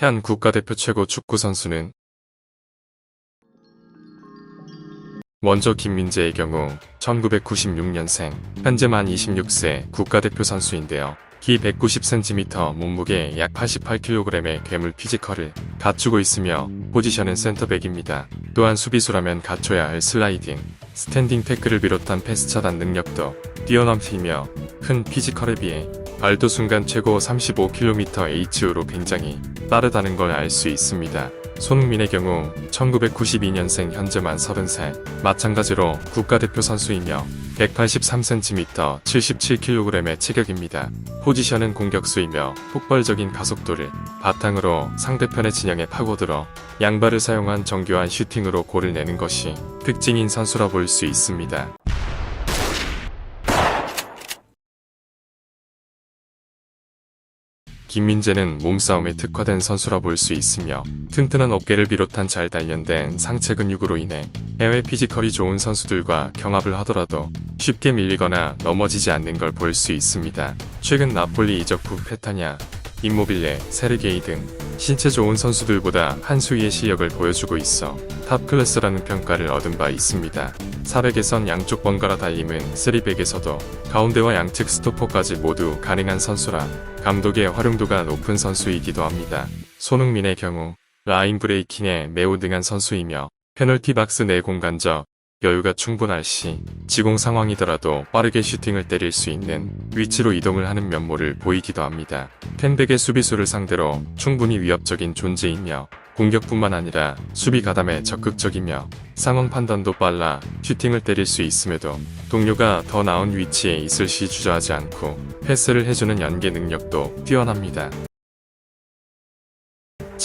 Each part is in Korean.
현 국가대표 최고 축구 선수는 먼저 김민재의 경우 1996년생, 현재 만 26세 국가대표 선수인데요. 키 190cm, 몸무게 약 88kg의 괴물 피지컬을 갖추고 있으며 포지션은 센터백입니다. 또한 수비수라면 갖춰야 할 슬라이딩, 스탠딩 태클을 비롯한 패스 차단 능력도 뛰어넘히며 큰 피지컬에 비해 발도 순간 최고 35km H로 굉장히 빠르다는 걸 알 수 있습니다. 손흥민의 경우 1992년생 현재 만 30살, 마찬가지로 국가대표 선수이며 183cm, 77kg의 체격입니다. 포지션은 공격수이며 폭발적인 가속도를 바탕으로 상대편의 진영에 파고들어 양발을 사용한 정교한 슈팅으로 골을 내는 것이 특징인 선수라 볼 수 있습니다. 김민재는 몸싸움에 특화된 선수라 볼 수 있으며 튼튼한 어깨를 비롯한 잘 단련된 상체 근육으로 인해 해외 피지컬이 좋은 선수들과 경합을 하더라도 쉽게 밀리거나 넘어지지 않는 걸 볼 수 있습니다. 최근 나폴리 이적 후 페타냐, 임모빌레, 세르게이 등 신체 좋은 선수들보다 한 수위의 실력을 보여주고 있어 탑 클래스라는 평가를 얻은 바 있습니다. 400에선 양쪽 번갈아 달림은 300에서도 가운데와 양측 스토퍼까지 모두 가능한 선수라 감독의 활용도가 높은 선수이기도 합니다. 손흥민의 경우 라인 브레이킹에 매우 능한 선수이며 페널티 박스 내 공간적 여유가 충분할 시 지공 상황이더라도 빠르게 슈팅을 때릴 수 있는 위치로 이동을 하는 면모를 보이기도 합니다. 팬백의 수비수를 상대로 충분히 위협적인 존재이며 공격뿐만 아니라 수비 가담에 적극적이며 상황 판단도 빨라 슈팅을 때릴 수 있음에도 동료가 더 나은 위치에 있을 시 주저하지 않고 패스를 해주는 연계 능력도 뛰어납니다.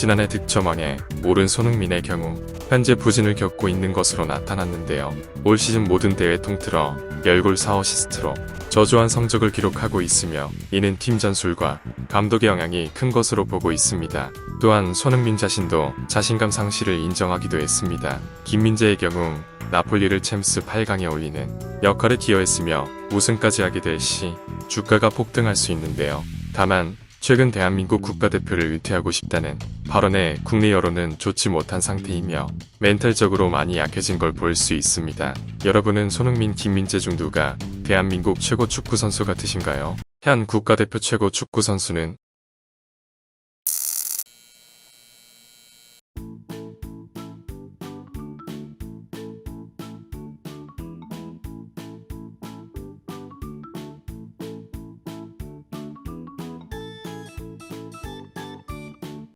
지난해 득점왕에 오른 손흥민의 경우 현재 부진을 겪고 있는 것으로 나타났는데요. 올 시즌 모든 대회 통틀어 10골 4어시스트로 저조한 성적을 기록하고 있으며 이는 팀 전술과 감독의 영향이 큰 것으로 보고 있습니다. 또한 손흥민 자신도 자신감 상실을 인정하기도 했습니다. 김민재의 경우 나폴리를 챔스 8강에 올리는 역할에 기여했으며 우승까지 하게 될 시 주가가 폭등할 수 있는데요. 다만 최근 대한민국 국가대표를 위태하고 싶다는 발언에 국내 여론은 좋지 못한 상태이며 멘탈적으로 많이 약해진 걸 볼 수 있습니다. 여러분은 손흥민, 김민재 중 누가 대한민국 최고 축구 선수 같으신가요? 현 국가대표 최고 축구 선수는